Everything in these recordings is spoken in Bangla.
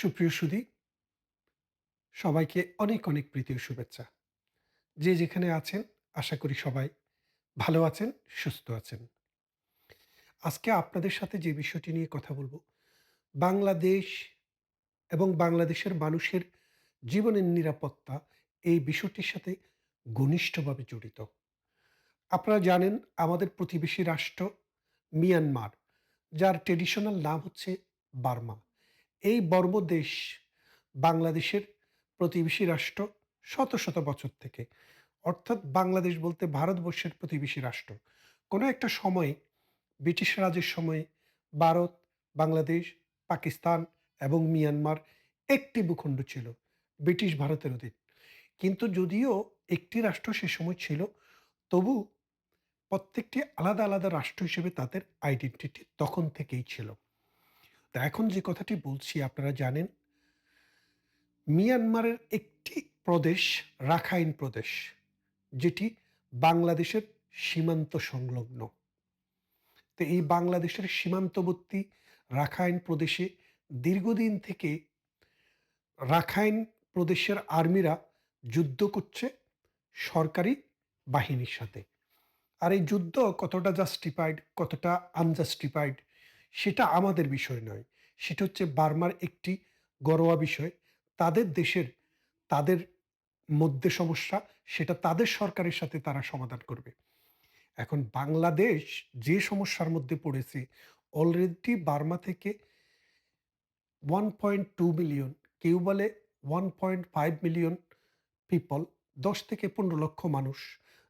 সুপ্রিয় সুধী, সবাইকে অনেক অনেক প্রীতি ও শুভেচ্ছা। যে যেখানে আছেন, আশা করি সবাই ভালো আছেন, সুস্থ আছেন। আজকে আপনাদের সাথে যে বিষয়টি নিয়ে কথা বলব, বাংলাদেশ এবং বাংলাদেশের মানুষের জীবনের নিরাপত্তা এই বিষয়টির সাথে ঘনিষ্ঠভাবে জড়িত। আপনারা জানেন, আমাদের প্রতিবেশী রাষ্ট্র মিয়ানমার, যার ট্রেডিশনাল নাম হচ্ছে বার্মা। এই বর্ম দেশ বাংলাদেশের প্রতিবেশী রাষ্ট্র শত শত বছর থেকে। অর্থাৎ বাংলাদেশ বলতে ভারতবর্ষের প্রতিবেশী রাষ্ট্র। কোনো একটা সময়ে ব্রিটিশ রাজের সময়ে ভারত, বাংলাদেশ, পাকিস্তান এবং মিয়ানমার একটি ভূখণ্ড ছিল, ব্রিটিশ ভারতের অধীন। কিন্তু যদিও একটি রাষ্ট্র সে সময় ছিল, তবু প্রত্যেকটি আলাদা আলাদা রাষ্ট্র হিসেবে তাদের আইডেন্টিটি তখন থেকেই ছিল। তা এখন যে কথাটি বলছি, আপনারা জানেন, মিয়ানমারের একটি প্রদেশ রাখাইন প্রদেশ, যেটি বাংলাদেশের সীমান্ত সংলগ্ন। তো এই বাংলাদেশের সীমান্তবর্তী রাখাইন প্রদেশে দীর্ঘদিন থেকে রাখাইন প্রদেশের আর্মিরা যুদ্ধ করছে সরকারি বাহিনীর সাথে। আর এই যুদ্ধ কতটা জাস্টিফাইড কতটা আনজাস্টিফাইড সেটা আমাদের বিষয় নয়। সেটা হচ্ছে বার্মার একটি গরোয়া বিষয়। তাদের দেশের, তাদের মধ্যে সমস্যা, সেটা তাদের সরকারের সাথে তারা সমাধান করবে। এখন বাংলাদেশ যে সমস্যার মধ্যে পড়েছে অলরেডি বার্মা থেকে ওয়ান পয়েন্ট টু মিলিয়ন কেউ বলে one point five million people দশ থেকে পনেরো লক্ষ মানুষ,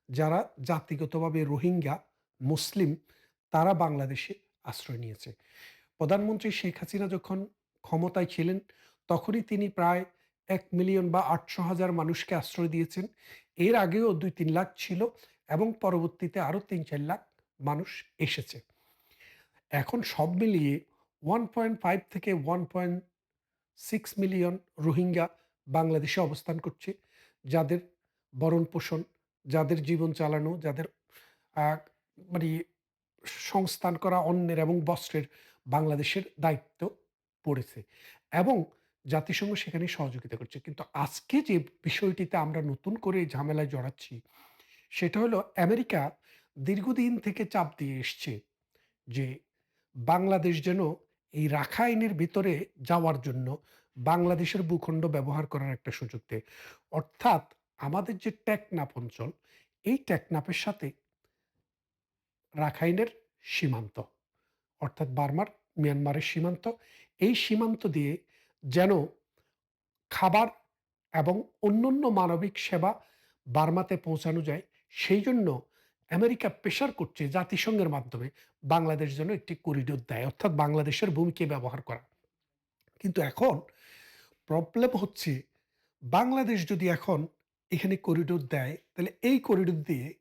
যারা জাতিগতভাবে রোহিঙ্গা, মুসলিম, তারা বাংলাদেশে আশ্রয় নিয়েছে। প্রধানমন্ত্রী শেখ হাসিনা যখন ক্ষমতায় ছিলেন, তখনই তিনি প্রায় এক মিলিয়ন বা আটশো হাজার মানুষকে আশ্রয় দিয়েছেন। এর আগেও দুই তিন লাখ ছিল এবং পরবর্তীতে আরও তিন চার লাখ মানুষ এসেছে। এখন সব মিলিয়ে ওয়ান পয়েন্ট ফাইভ থেকে one point six million Rohingya বাংলাদেশে অবস্থান করছে। যাদের বরণ পোষণ যাদের জীবন চালানো, যাদের মানে সংস্থান করা অন্যের এবং বস্ত্রের বাংলাদেশের দায়িত্ব পড়েছে এবং জাতিসংঘ সেখানে সহযোগিতা করছে। কিন্তু আজকে যে বিষয়টিতে আমরা নতুন করে ঝামেলায় জড়াচ্ছি, সেটা হলো আমেরিকা দীর্ঘদিন থেকে চাপ দিয়ে এসছে যে বাংলাদেশ যেন এই রাখাইনের ভিতরে যাওয়ার জন্য বাংলাদেশের ভূখণ্ড ব্যবহার করার একটা সুযোগ দেয়। অর্থাৎ আমাদের যে টেকনাপ অঞ্চল, এই টেকনাপের সাথে রাখাইনের সীমান্ত, অর্থাৎ বার্মার, মিয়ানমারের সীমান্ত। এই সীমান্ত দিয়ে যেন খাবার এবং অন্যান্য মানবিক সেবা বার্মাতে পৌঁছানো যায়, সেই জন্য আমেরিকা প্রেশার করছে জাতিসংঘের মাধ্যমে বাংলাদেশ যেন একটি করিডোর দেয়, অর্থাৎ বাংলাদেশের ভূমিকে ব্যবহার করা। কিন্তু এখন প্রবলেম হচ্ছে, বাংলাদেশ যদি এখন এখানে করিডোর দেয়, তাহলে এই করিডোর দিয়ে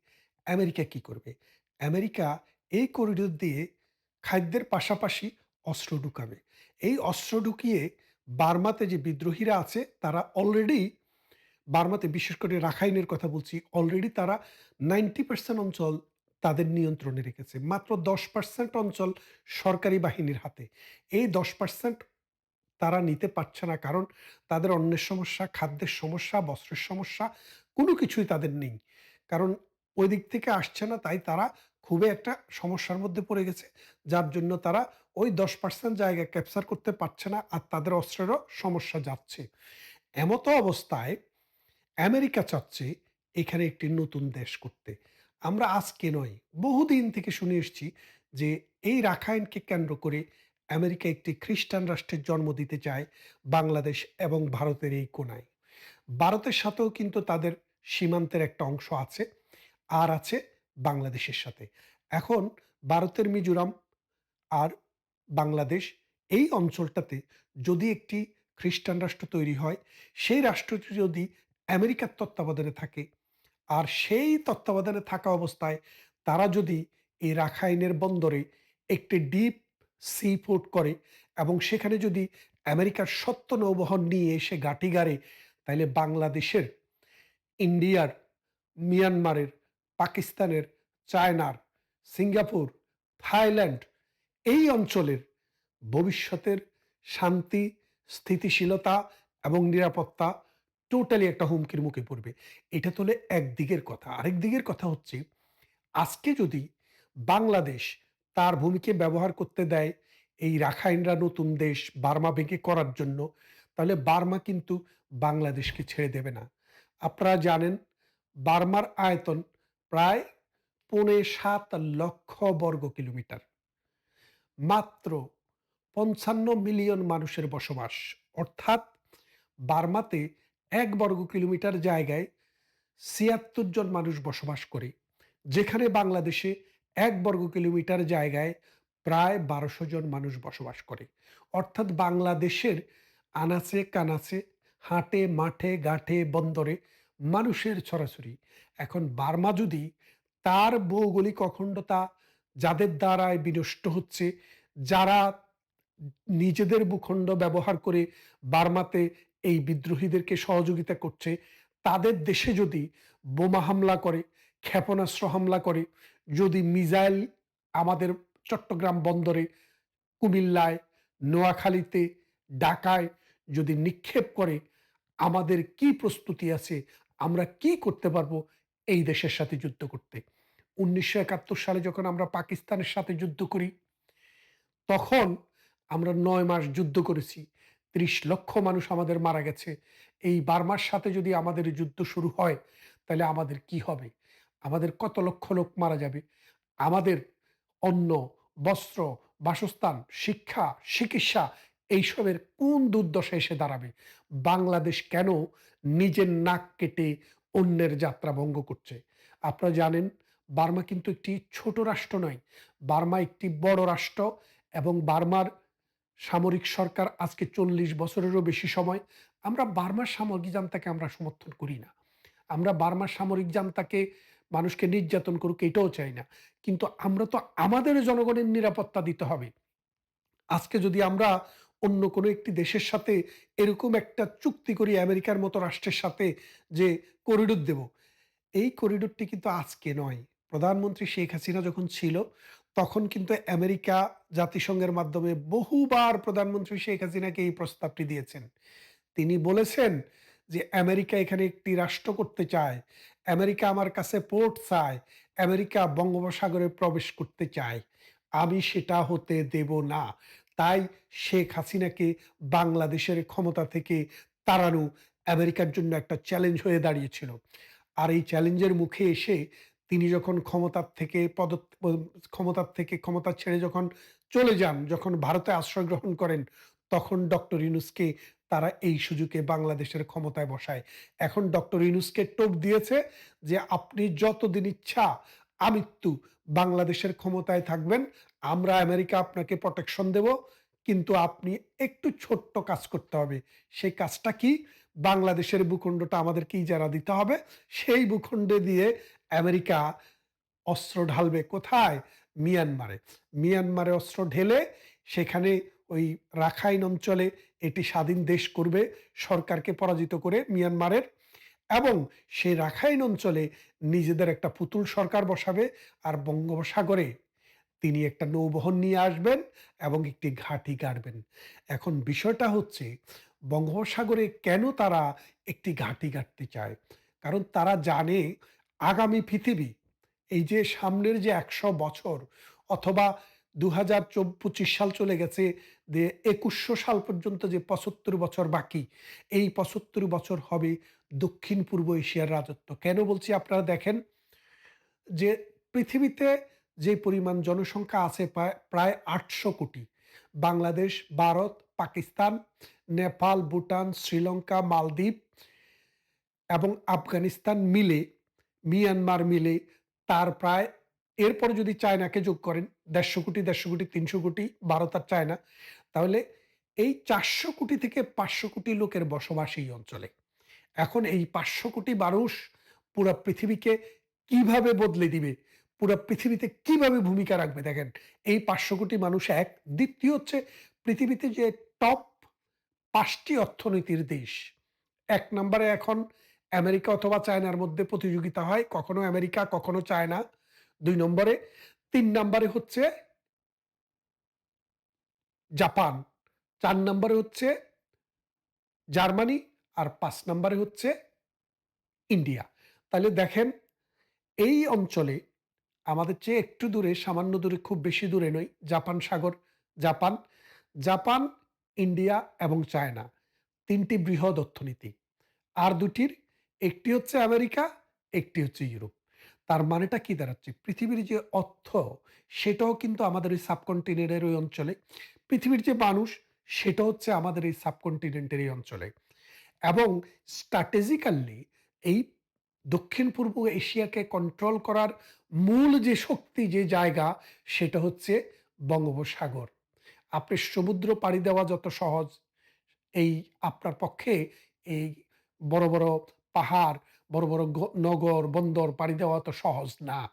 আমেরিকা কি করবে? আমেরিকা এই করিডোর দিয়ে খাদ্যের পাশাপাশি অস্ত্র ঢুকাবে। এই অস্ত্র ঢুকিয়ে বার্মাতে যে বিদ্রোহীরা আছে, তারা অলরেডি বার্মাতে, বিশেষ করে রাখাইনের কথা বলছি অলরেডি তারা নাইনটি পার্সেন্ট অঞ্চল তাদের নিয়ন্ত্রণে রেখেছে। মাত্র দশ পার্সেন্ট অঞ্চল সরকারি বাহিনীর হাতে। এই দশ পার্সেন্ট তারা নিতে পারছে না কারণ তাদের অন্যের সমস্যা, খাদ্যের সমস্যা, বস্ত্রের সমস্যা, কোনো কিছুই তাদের নেই। কারণ ওই দিক থেকে আসছে না, তাই তারা খুবই একটা সমস্যার মধ্যে পড়ে গেছে। যার জন্য তারা ওই দশ পার্সেন্ট জায়গা ক্যাপচার করতে পারছে না আর তাদের অস্ত্রেরও সমস্যা যাচ্ছে। এমতো অবস্থায় আমেরিকা চাচ্ছে এখানে একটি নতুন দেশ করতে। আমরা আজকে নয়, বহুদিন থেকে শুনে এসছি যে এই রাখাইনকে কেন্দ্র করে আমেরিকা একটি খ্রিস্টান রাষ্ট্রের জন্ম দিতে চায় বাংলাদেশ এবং ভারতের এই কোনায়। ভারতের সাথেও কিন্তু তাদের সীমান্তের একটা অংশ আছে, আর আছে বাংলাদেশের সাথে। এখন ভারতের মিজোরাম আর বাংলাদেশ এই অঞ্চলটাতে যদি একটি খ্রিস্টান রাষ্ট্র তৈরি হয়, সেই রাষ্ট্রটি যদি আমেরিকার তত্ত্বাবধানে থাকে আর সেই তত্ত্বাবধানে থাকা অবস্থায় তারা যদি এই রাখাইনের বন্দরে একটি ডিপ সি পোর্ট করে এবং সেখানে যদি আমেরিকার সত্য নৌবহন নিয়ে এসে গাড়ে তাহলে বাংলাদেশের, ইন্ডিয়ার, মিয়ানমারের পাকিস্তানের চায়নার সিঙ্গাপুর থাইল্যান্ড এই অঞ্চলের ভবিষ্যতের শান্তি স্থিতিশীলতা এবং নিরাপত্তা টোটালি একটা হুমকির মুখে পড়বে। এটা তো একদিকের কথা। আরেক দিকের কথা হচ্ছে আজকে যদি বাংলাদেশ তার ভূমিকে ব্যবহার করতে দেয় এই রাখাইনরা নতুন দেশ বার্মা ভেঙে করার জন্য, তাহলে বার্মা কিন্তু বাংলাদেশকে ছেড়ে দেবে না। আপনারা জানেন বার্মার আয়তন প্রায় পৌনে সাত লক্ষ বর্গ কিলোমিটার। মাত্র ৫৫ মিলিয়ন মানুষের বসবাস। অর্থাৎ বার্মাতে এক বর্গ কিলোমিটার জায়গায় ৭৬ জন মানুষ বসবাস করে। যেখানে বাংলাদেশে এক বর্গ কিলোমিটার জায়গায় প্রায় বারোশো জন মানুষ বসবাস করে। অর্থাৎ বাংলাদেশের আনাচে কানাচে, হাটে, মাঠে, ঘাটে, বন্দরে মানুষের ছড়াছড়ি। এখন বার্মা যদি তার ভৌগোলিক অখণ্ডতা যাদের দ্বারায় বিনষ্ট হচ্ছে, যারা নিজেদের ভূখণ্ড ব্যবহার করে বার্মাতে এই বিদ্রোহীদেরকে সহযোগিতা করছে, তাদের দেশে যদি বোমা হামলা করে, ক্ষেপণাস্ত্র হামলা করে, যদি মিজাইল আমাদের চট্টগ্রাম বন্দরে, কুমিল্লায়, নোয়াখালীতে, ঢাকায় যদি নিক্ষেপ করে, আমাদের কি প্রস্তুতি আছে? আমরা কি করতে পারব এই দেশের সাথে যুদ্ধ করতে? ১৯৭১ সালে যখন আমরা পাকিস্তানের সাথে যুদ্ধ করি, তখন আমরা নয় মাস যুদ্ধ করেছি। ৩০ লক্ষ মানুষ আমাদের মারা গেছে। এই বার্মার সাথে যদি আমাদের যুদ্ধ শুরু হয়, তাহলে আমাদের কি হবে? আমাদের কত লক্ষ লোক মারা যাবে? আমাদের অন্ন, বস্ত্র, বাসস্থান, শিক্ষা, চিকিৎসা এইসবের কোন দুর্দশা এসে দাঁড়াবে? বাংলাদেশ কেন নিজের নাক কেটে অন্যের যাত্রা ভঙ্গ করছে? আপনারা জানেন, বার্মা কিন্তু একটি ছোট রাষ্ট্র নয়। বার্মা একটি বড় রাষ্ট্র এবং বার্মার সামরিক সরকার আজকে ৪০ বছরেরও বেশি সময় আমরা বার্মার সামরিক জান্তাকে আমরা সমর্থন করি না। আমরা বার্মার সামরিক জান্তাকে মানুষকে নির্যাতন করুক, এটাও চাই না। কিন্তু আমরা তো আমাদের জনগণের নিরাপত্তা দিতে হবে। আজকে যদি আমরা অন্য কোনো একটি দেশের সাথে এরকম একটা চুক্তি করি আমেরিকার মতো রাষ্ট্রের সাথে যে করিডোর দেব। এই করিডোরটি কিন্তু আজকে নয়। প্রধানমন্ত্রী শেখ হাসিনা যখন ছিল, তখন কিন্তু আমেরিকা জাতিসংঘের মাধ্যমে বহুবার প্রধানমন্ত্রী শেখ হাসিনাকে এই প্রস্তাবটি দিয়েছেন। তিনি বলেছেন যে, আমেরিকা এখানে একটি রাষ্ট্র করতে চায়। আমেরিকা আমার কাছে পোর্ট চায়। আমেরিকা বঙ্গোপসাগরে প্রবেশ করতে চায়। আমি সেটা হতে দেব না। তাই শেখ হাসিনাকে বাংলাদেশের ক্ষমতা থেকে তাড়ানো আমেরিকার জন্য একটা চ্যালেঞ্জ হয়ে দাঁড়িয়েছিল। আর এই চ্যালেঞ্জের মুখে এসে তিনি যখন ক্ষমতার থেকে পদত ক্ষমতার থেকে ক্ষমতা ছেড়ে যখন চলে যান, যখন ভারতে আশ্রয় গ্রহণ করেন, তখন ডক্টর ইউনূসকে তারা এই সুযোগে বাংলাদেশের ক্ষমতায় বসায়। এখন ডক্টর ইউনূসকে টোপ দিয়েছে যে, "আপনি যতদিন ইচ্ছা আমৃত্যু বাংলাদেশের ক্ষমতায় থাকবেন। আমরা আমেরিকা আপনাকে প্রোটেকশন দেব। কিন্তু আপনি একটু ছোট্ট কাজ করতে হবে। সেই কাজটা কি? বাংলাদেশের ভূখণ্ডটা আমাদেরকে ইজারা দিতে হবে। সেই ভূখণ্ডে দিয়ে আমেরিকা অস্ত্র ঢালবে কোথায়? মিয়ানমারে। মিয়ানমারে অস্ত্র ঢেলে সেখানে ওই রাখাইন অঞ্চলে এটি স্বাধীন দেশ করবে, সরকারকে পরাজিত করে মিয়ানমারের এবং সেই রাখাইন অঞ্চলে নিজেদের একটা পুতুল সরকার বসাবে, আর বঙ্গোপসাগরে তিনি একটা নৌবহন নিয়ে আসবেন এবং একটি ঘাঁটি গাড়বেন। এখন বিষয়টা হচ্ছে বঙ্গোপসাগরে কেন তারা একটি ঘাঁটি গাড়তে চায়? কারণ তারা জানে আগামী পৃথিবী এই যে সামনের যে ১০০ বছর অথবা ২০২৫ সাল চলে গেছে যে একুশশো সাল পর্যন্ত যে ৭৫ বছর বাকি, এই ৭৫ বছর হবে দক্ষিণ-পূর্ব এশিয়ার রাজত্ব। কেন বলছি আপনারা দেখেন যে পৃথিবীতে যে পরিমাণ জনসংখ্যা আছে প্রায় ৮০০ কোটি। বাংলাদেশ, ভারত, পাকিস্তান, নেপাল, ভুটান, শ্রীলঙ্কা, মালদ্বীপ এবং আফগানিস্তান মিলে, মিয়ানমার মিলে তার প্রায় এরপরে যদি চায়নাকে যোগ করেন ১৫০ কোটি, ১৫০ কোটি, ৩০০ কোটি, ভারত আর চায়না। তাহলে এই ৪০০ কোটি থেকে ৫০০ কোটি লোকের বসবাস এই অঞ্চলে। এখন এই ৫০০ কোটি মানুষ পুরা পৃথিবীকে কীভাবে বদলে দিবে? পুরা পৃথিবীতে কীভাবে ভূমিকা রাখবে দেখেন। এই ৫০০ কোটি মানুষ এক। দ্বিতীয় হচ্ছে পৃথিবীতে যে টপ পাঁচটি অর্থনীতির দেশ। এক নম্বরে এখন আমেরিকা অথবা চায়নার মধ্যে প্রতিযোগিতা হয়। কখনো আমেরিকা, কখনো চায়না। দুই নম্বরে। তিন নম্বরে হচ্ছে জাপান। চার নম্বরে হচ্ছে জার্মানি আর পাঁচ নম্বরে হচ্ছে ইন্ডিয়া। তাহলে দেখেন এই অঞ্চলে আমাদের চেয়ে একটু দূরে, সামান্য দূরে, খুব বেশি দূরে নই, জাপান সাগর, জাপান, জাপান, ইন্ডিয়া এবং চায়না। ৩ টি বৃহৎ অর্থনীতি। আর দুটির একটি হচ্ছে আমেরিকা, একটি হচ্ছে ইউরোপ। তার মানেটা কি দাঁড়াচ্ছে? পৃথিবীর যে অর্থ, সেটাও কিন্তু আমাদের এই সাবকন্টিনেন্টের ওই অঞ্চলে। পৃথিবীর যে মানুষ, সেটা হচ্ছে আমাদের এই সাবকন্টিনেন্টের এই অঞ্চলে। এবং স্ট্র্যাটেজিক্যালি এই দক্ষিণ-পূর্ব এশিয়াকে কন্ট্রোল করার মূল যে শক্তি, যে জায়গা, সেটা হচ্ছে বঙ্গোপসাগর। আপনি সমুদ্র পাড়ি দেওয়া যত সহজ, এই আপনার পক্ষে এই বড়, বড় পাহাড়, বড়, বড় নগর, বন্দর পাড়ি দেওয়া অত সহজ না।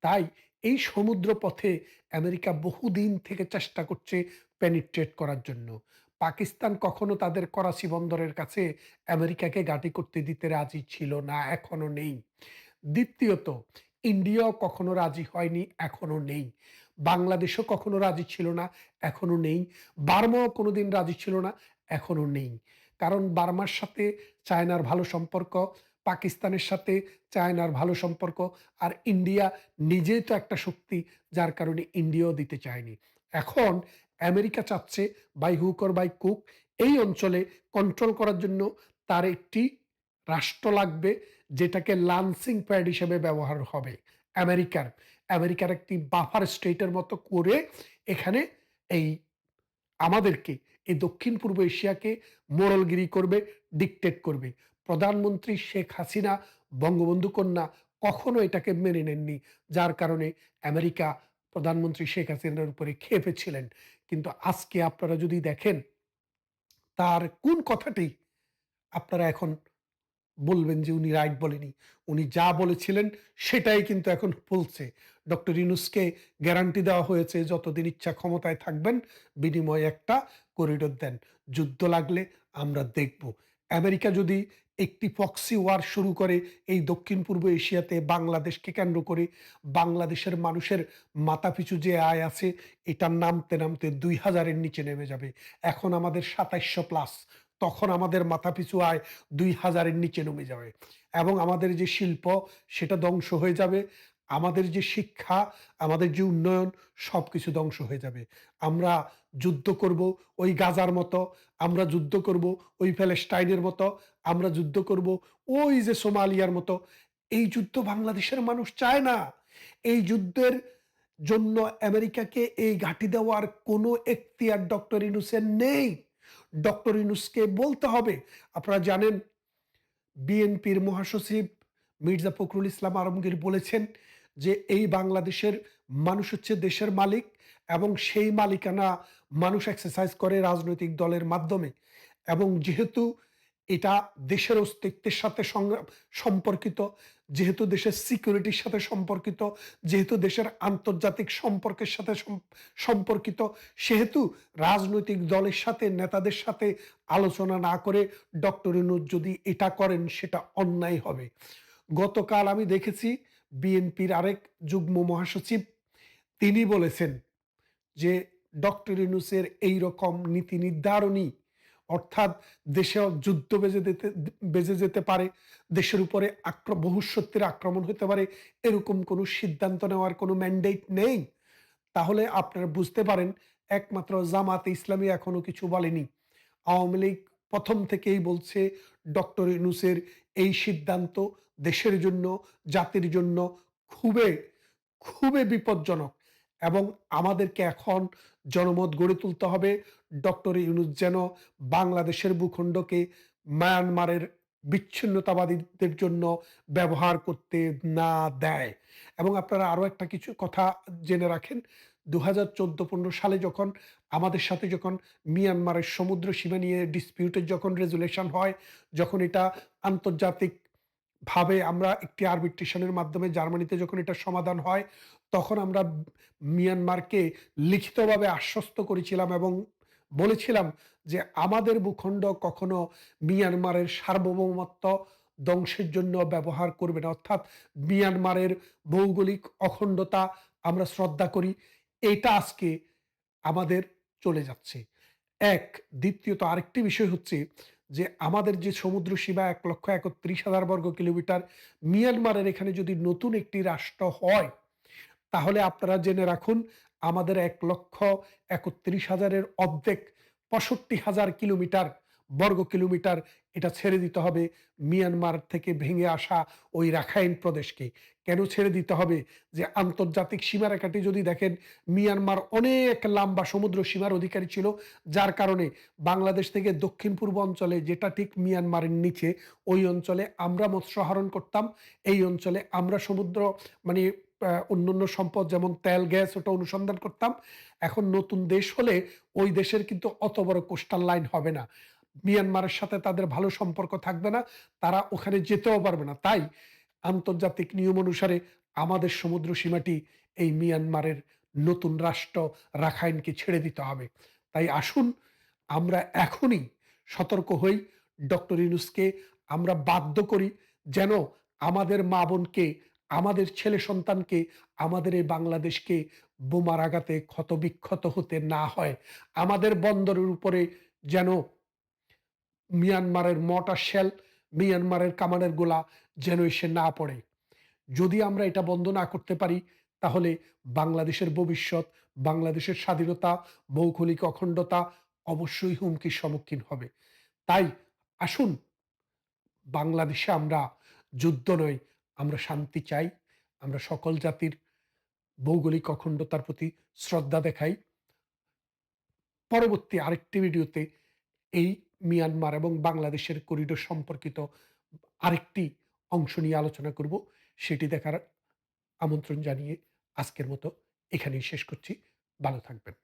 তাই এই সমুদ্র পথে আমেরিকা বহুদিন থেকে চেষ্টা করছে পেনিট্রেট করার জন্য। পাকিস্তান কখনো তাদের করাচি বন্দরের কাছে আমেরিকাকে ঘাঁটি করতে দিতে রাজি ছিল না, এখনও নেই। দ্বিতীয়ত, ইন্ডিয়াও কখনো রাজি হয়নি, এখনও নেই। বাংলাদেশও কখনো রাজি ছিল না, এখনও নেই। বার্মাও কোনোদিন রাজি ছিল না, এখনও নেই। কারণ বার্মার সাথে চায়নার ভালো সম্পর্ক, পাকিস্তানের সাথে চায়নার ভালো সম্পর্ক, আর ইন্ডিয়া নিজেই তো একটা শক্তি, যার কারণে ইন্ডিয়াও দিতে চায়নি। এখন আমেরিকা চাচ্ছে বাই হুক অর বাই কুক এই অঞ্চলে কন্ট্রোল করার জন্য তার একটি রাষ্ট্র লাগবে, যেটাকে লান্সিং প্যাড হিসেবে ব্যবহার হবে আমেরিকার। আমেরিকার একটি বাফার স্টেটের মতো করে এখানে এই আমাদেরকে এই দক্ষিণ-পূর্ব এশিয়াকে মোড়লগিরি করবে, ডিকটেট করবে। প্রধানমন্ত্রী শেখ হাসিনা, বঙ্গবন্ধু কন্যা কখনো এটাকে মেনে নেননি। যার কারণে আমেরিকা প্রধানমন্ত্রী শেখ হাসিনার উপরে ক্ষেপে ছিলেন। কিন্তু আজকে আপনারা যদি দেখেন, তার কোন কথাটি আপনারা এখন বলবেন যে উনি রাইট বলেনি। উনি যা বলেছিলেন সেটাই কিন্তু এখন বলছে। ডক্টর ইনুসকে গ্যারান্টি দেওয়া হয়েছে যতদিন ইচ্ছা ক্ষমতায় থাকবেন, বিনিময়ে একটা করিডোর দেন। যুদ্ধ লাগলে আমরা দেখব। আমেরিকা যদি একটি প্রক্সি ওয়ার শুরু করে এই দক্ষিণ-পূর্ব এশিয়াতে বাংলাদেশকে কেন্দ্র করে, বাংলাদেশের মানুষের মাথাপিছু যে আয় আছে এটা নামতে, নামতে দুই হাজারের নিচে নেমে যাবে। এখন আমাদের ২৭০০ প্লাস। তখন আমাদের মাথাপিছু আয় দুই হাজারের নিচে নেমে যাবে। এবং আমাদের যে শিল্প সেটা ধ্বংস হয়ে যাবে। আমাদের যে শিক্ষা, আমাদের যে উন্নয়ন সব কিছু ধ্বংস হয়ে যাবে। আমরা যুদ্ধ করব ওই গাজার মতো, আমরা যুদ্ধ করব ওই প্যালেস্টাইনের মতো, আমরা যুদ্ধ করব ওই যে সোমালিয়ার মতো। এই যুদ্ধ বাংলাদেশের মানুষ চায় না। এই যুদ্ধের জন্য আমেরিকাকে এই ঘাঁটি দেওয়ার কোনো এখতিয়ার ডক্টর ইউনূসের নেই। ডক্টর ইউনূসকে বলতে হবে। আপনারা জানেন বিএনপির মহাসচিব মির্জা ফখরুল ইসলাম আলমগীর বলেছেন যে, "এই বাংলাদেশের মানুষ হচ্ছে দেশের মালিক এবং সেই মালিকানা মানুষ এক্সারসাইজ করে রাজনৈতিক দলের মাধ্যমে। এবং যেহেতু এটা দেশের অস্তিত্বের সাথে সম্পর্কিত, যেহেতু দেশের সিকিউরিটির সাথে সম্পর্কিত, যেহেতু দেশের আন্তর্জাতিক সম্পর্কের সাথে সম্পর্কিত, সেহেতু রাজনৈতিক দলের সাথে নেতাদের সাথে আলোচনা না করে ডক্টর ইউনূস যদি এটা করেন সেটা অন্যায় হবে।" গতকাল আমি দেখেছি বিএনপির আরেক যুগ্ম মহাসচিব তিনি বলেছেন যে, "ডক্টর ইউনূসের এইরকম নীতি নির্ধারণী অর্থাৎ দেশে যুদ্ধ বেজে যেতে বেজে যেতে পারে, দেশের উপরে আক্র বহুস্বত্বের আক্রমণ হতে পারে, এরকম কোনো সিদ্ধান্ত নেওয়ার কোনো ম্যান্ডেট নেই। তাহলে আপনারা বুঝতে পারেন একমাত্র জামাতে ইসলামী এখনও কিছু বলেনি। আওয়ামী লীগ প্রথম থেকেই বলছে ডক্টর ইউনূসের এই সিদ্ধান্ত দেশের জন্য, জাতির জন্য খুবই, খুবই বিপজ্জনক এবং আমাদেরকে এখন জনমত গড়ে তুলতে হবে। ডক্টর ইউনূস যেন বাংলাদেশের ভূখণ্ডকে মায়ানমারের বিচ্ছিন্নতাবাদীদের জন্য ব্যবহার করতে না দেয়। এবং আপনারা আরও একটা কিছু কথা জেনে রাখেন। ২০১৪-১৫ সালে যখন আমাদের সাথে যখন মিয়ানমারের সমুদ্র সীমা নিয়ে ডিসপিউটের যখন রেজুলেশন হয়, যখন এটা আন্তর্জাতিকভাবে আমরা একটি আরবিট্রেশনের মাধ্যমে জার্মানিতে যখন এটা সমাধান হয়, তখন আমরা মিয়ানমারকে লিখিতভাবে আশ্বস্ত করেছিলাম এবং বলেছিলাম যে, "আমাদের ভূখণ্ড কখনো মিয়ানমারের সার্বভৌমত্ব ধ্বংসের জন্য ব্যবহার করবে না।" অর্থাৎ মিয়ানমারের ভৌগোলিক অখণ্ডতা আমরা শ্রদ্ধা করি। এটা আজকে আমাদের চলে যাচ্ছে। এক, দ্বিতীয়ত আরেকটি বিষয় হচ্ছে যে আমাদের যে সমুদ্র সীমা ১,৩১,০০০ বর্গ কিলোমিটার, মিয়ানমারের এখানে যদি নতুন একটি রাষ্ট্র হয়, তাহলে আপনারা জেনে রাখুন আমাদের এক লক্ষ একত্রিশ হাজারের অর্ধেক ৬৫,০০০ কিলোমিটার বর্গ কিলোমিটার এটা ছেড়ে দিতে হবে মিয়ানমার থেকে ভেঙে আসা ওই রাখাইন প্রদেশকে। কেন ছেড়ে দিতে হবে? যে আন্তর্জাতিক সীমারেখাটি যদি দেখেন মিয়ানমার অনেক লম্বা সমুদ্র সীমার অধিকারী ছিল। যার কারণে বাংলাদেশ থেকে দক্ষিণ-পূর্ব অঞ্চলে যেটা ঠিক মিয়ানমারের নিচে ওই অঞ্চলে আমরা মৎস্য আহরণ করতাম। এই অঞ্চলে আমরা সমুদ্র মানে অন্যান্য সম্পদ যেমন তেল, গ্যাস ওটা অনুসন্ধান করতাম। এখন নতুন দেশ হলে ওই দেশের কিন্তু অত বড় কোস্টাল লাইন হবে না। মিয়ানমারের সাথে তাদের ভালো সম্পর্ক থাকবে না। তারা ওখানে যেতেও পারবে না। তাই আন্তর্জাতিক নিয়ম অনুসারে আমাদের সমুদ্র সীমাটি এই মিয়ানমারের নতুন রাষ্ট্র রাখাইনকে ছেড়ে দিতে হবে। তাই আসুন আমরা এখনই সতর্ক হই। ডক্টর ইউনূসকে আমরা বাধ্য করি যেন আমাদের মা-বোনকে, আমাদের ছেলে সন্তানকে, আমাদের এই বাংলাদেশকে বোমার আঘাতে ক্ষত-বিক্ষত হতে না হয়। আমাদের বন্দরের উপরে যেন মিয়ানমারের মর্টার শেল, মিয়ানমারের কামানের গোলা যেন এসে না পড়ে। যদি আমরা এটা বন্ধ না করতে পারি, তাহলে বাংলাদেশের ভবিষ্যৎ, বাংলাদেশের স্বাধীনতা, ভৌগোলিক অখণ্ডতা অবশ্যই হুমকির সম্মুখীন হবে। তাই আসুন বাংলাদেশে আমরা যুদ্ধ নয়, আমরা শান্তি চাই। আমরা সকল জাতির ভৌগোলিক অখণ্ডতার প্রতি শ্রদ্ধা দেখাই। পরবর্তী আরেকটি ভিডিওতে এই মিয়ানমার এবং বাংলাদেশের করিডোর সম্পর্কিত আরেকটি অংশ নিয়ে আলোচনা করব। সেটি দেখার আমন্ত্রণ জানিয়ে আজকের মতো এখানেই শেষ করছি। ভালো থাকবেন।